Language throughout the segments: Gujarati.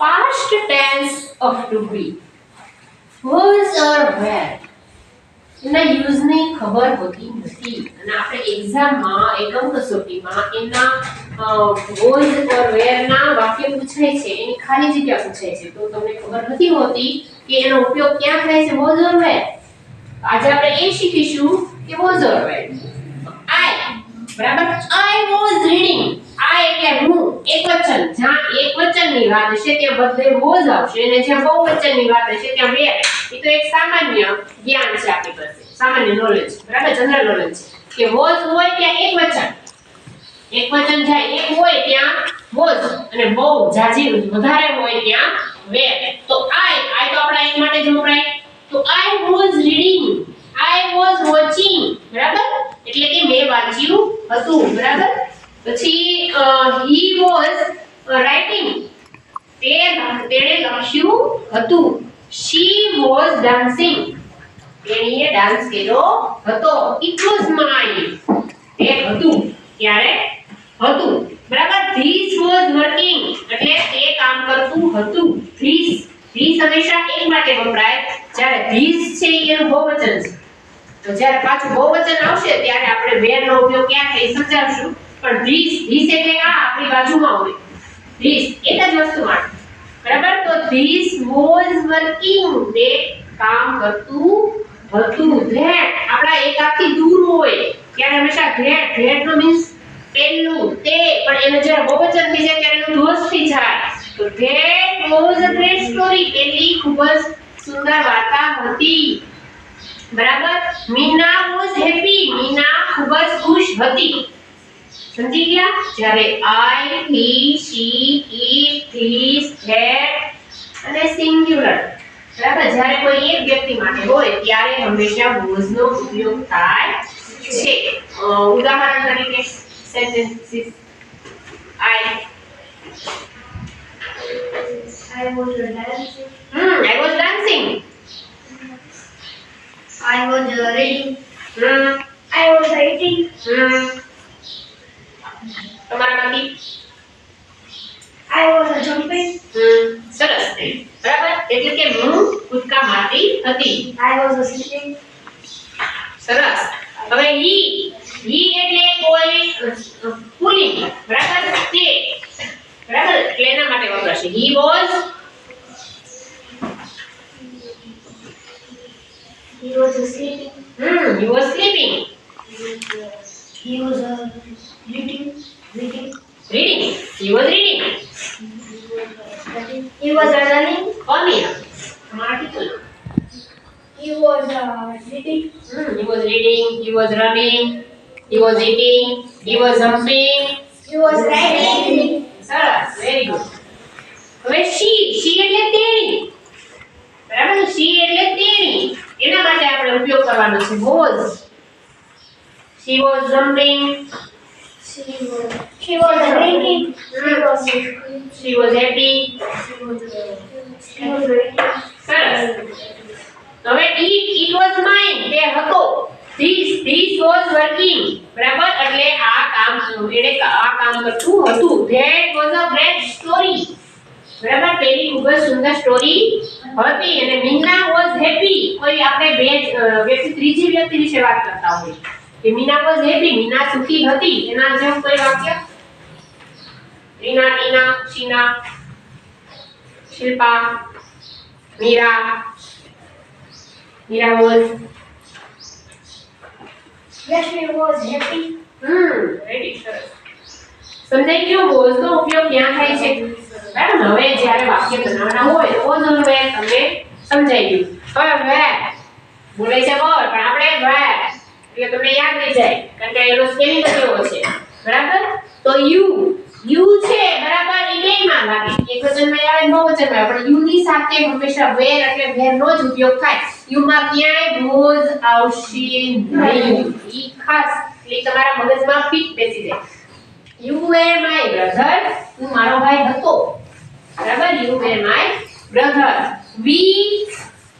past tense of to be was or were એના યુઝની ખબર હોતી નથી. અને આપણે એક્ઝામમાં એકમ કસોટીમાં એના વોઝ ઓર વેરના વાક્ય પૂછાય છે, એની ખાલી જગ્યા પૂછાય છે. તો તમને ખબર નથી હોતી કે એનો ઉપયોગ ક્યાં થાય છે વોઝ ઓર વેર આજે આપણે એ શીખીશું કે વોઝ ઓર વેર આઈ બરાબર? આઈ વોઝ રીડિંગ આ એટલે હું એકવચન જ્યાં એકવચનની વાત હશે ત્યાં બધે વોઝ આવશે અને જ્યાં બહુવચનની વાત હશે ત્યાં બે. એ તો એક સામાન્ય જ્ઞાન છે આપણી પાસે. સામાન્ય નોલેજ બરાબર? જનરલ નોલેજ છે કે વોઝ હોય ત્યાં એક વચન. એક વચન જાય એક હોય ત્યાં વોઝ અને બહુ જાજી વધારે હોય ત્યાં વે તો આઈ આઈ તો આપણા એક માટે જ વપરાય. તો I was reading I was watching બરાબર? એટલે કે મેં વાંચ્યું હતું. બરાબર? પછી હી વોઝ રાઇટિંગ તે તેણે લખ્યું હતું. શી વોઝ ડાન્સિંગ તેણીએ ડાન્સ કર્યો હતો. ઇટ વોઝ માઇન તે હતું. ત્યારે હતું. બરાબર. ધીસ વોઝ વર્કિંગ એટલે તે કામ કરતું હતું. ધીસ ધીસ હંમેશા એક માટે વપરાય. જ્યારે ધીસ છે એ બહુવચન છે. તો જ્યારે પાછું બહુવચન આવશે, ત્યારે આપણે વેર નો ઉપયોગ ક્યાં એ સમજાવશું. પણ ધીસ ધીસ એટલે આ આપણી બાજુમાં હોય. ધીસ એક જ વસ્તુ માટે બરાબર? તો ધીસ વોઝ વર્કિંગ તે કામ કરતું હતું. ધેટ. આપણા એક આખી દૂર હોય. ત્યારે હંમેશા ધેટ. ધેટ નો મીન્સ પેલું તે. પણ એને જ્યારે બહુવચન થઈ જાય ત્યારે એનું ધ્વજ થઈ જાય તો that was a great story પેલી ખૂબ જ સુંદર વાર્તા હતી. બરાબર? મીના વોઝ હેપી મીના ખૂબ જ ખુશ હતી. સમજી ગયા? જ્યારે I he she it this that અને સિંગ્યુલર બરાબર? જ્યારે કોઈ એક વ્યક્તિ માટે હોય ત્યારે હંમેશા વોઝ નો ઉપયોગ થાય છે. ઉદાહરણ તરીકે sentences I I was dancing. Hmm I was dancing I was reading. Hmm. I was writing. Hmm. તમારામાંથી I was uh, jumping. સરસ. બરાબર? એટલે કે હું કૂદકા મારતી હતી. I was uh, sleeping. સરસ. હવે હી હી એટલે કોઈ પુલિંગ. બરાબર? તે. બરાબર? એટલે એના માટે વપરાશે. He was He was sleeping. Hmm he was sleeping He was uh. Reading was was reading He was uh, running. કોની article. He was uh, reading. Hmm, he was reading. He was running. He was eating He was jumping He was writing. સરસ વેરી ગુડ હવે શી શી એટલે તેણી બરાબર શી એટલે તેણી એના માટે આપણે ઉપયોગ કરવાનો છે was she was jumping She was. She was uh, drinking. She was. She was happy She was. Uh, she was. સરસ હવે it ઈટ વોઝ માઇન તે હતો this ધીસ વોઝ વર્કિંગ બરાબર એટલે આ કામ એને આ કામ કરતું હતું that was a great story બરાબર પેલી ખૂબ જ સુંદર સ્ટોરી હતી અને મીના વોઝ હેપી કોઈ આપણે બે વ્યક્તિ ત્રીજી વ્યક્તિ વિશે વાત કરતા હોય કે મીના વોઝ હેપી મીના સુખી હતી એના જેવું કોઈ વાક્ય? Reena Tina Sheena Shilpa Meera Meera was happy. Hmm ready સરસ. સમજાઈ ગયું? વોઝ નો ઉપયોગ ક્યાં થાય છે? બરાબર હવે જ્યારે વાક્ય બનાવવાના હોય તો ઓર તમને સમજાઈ ગયું. હવે વેર બોલે છે બોલ પણ આપણે વેર એટલે તમને યાદ રહી જાય, કારણ કે એનો સ્પેલિંગ જ છે. બરાબર? તો યુ યુ છે બરાબર, એ લાગે. એક વચનમાં આવે બહુવચનમાં પણ યુ ની સાથે હંમેશા વેર એટલે વેર નો જ ઉપયોગ થાય. યુ માં ક્યાંય વોઝ આવશે નહીં. ઈ ખાસ, એટલે તમારા મગજમાં ફિટ બેસી જાય. યુ વેર માય બ્રધર તું મારો ભાઈ હતો. બરાબર? You were my brother. We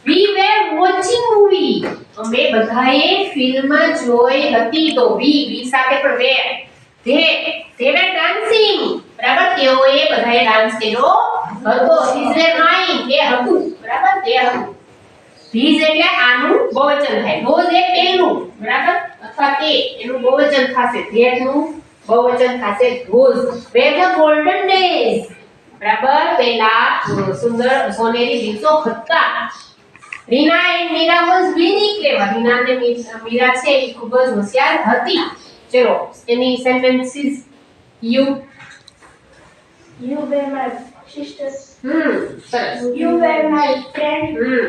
we were watching movie. અમે બધાએ ફિલ્મ જોઈ હતી તો વી વી સાથે પણ we they they were dancing બરાબર? તેઓએ બધાએ ડાન્સ કર્યો હતો. ધીસ ધેર માઇન્ડ એ હતું. બરાબર? તે હતું. ધીઝ એટલે આનું બહુવચન થાય. ધોઝ એ પેલું. બરાબર? અથવા તે. એનું બહુવચન થશે. ધેરનું બહુવચન થશે those were the golden days બરાબર? પેલા સુંદર સોનેરી દિવસો હતા. Reena and Meera was very clever Reena અને મી- મીરા છે એ ખૂબ જ હોશિયાર હતી ચલો એની sentences you You were my sister. Hmm સરસ You were my friend. Hmm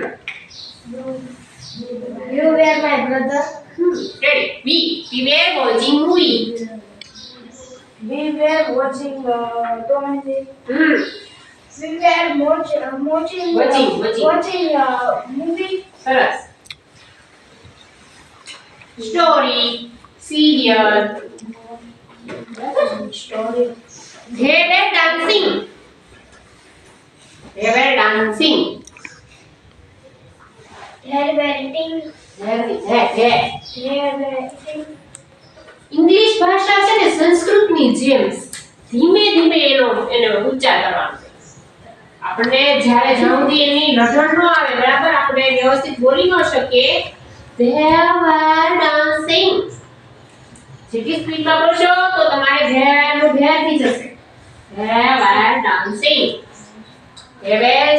You were my brother. Hmm ready we we were watching movie We were watching uh, Tom and Jerry. Hmm We were watch, uh, watching Watching, uh, watching. watching uh, movie. સરસ story serial Story. they were dancing they were dancing They were eating. English ભાષા છે ને સંસ્કૃતની જેમ ધીમે ધીમે એનો એને ઉચ્ચાર કરવાનો આપણને જ્યારે જમુંદી એની લઢણ ન આવે, બરાબર? આપણે વ્યવસ્થિત બોલી ન શકીએ. there were dancing. જેટલી સ્પીડમાં બોલશો તો તમારે there નું there થઈ જશે. there were dancing they were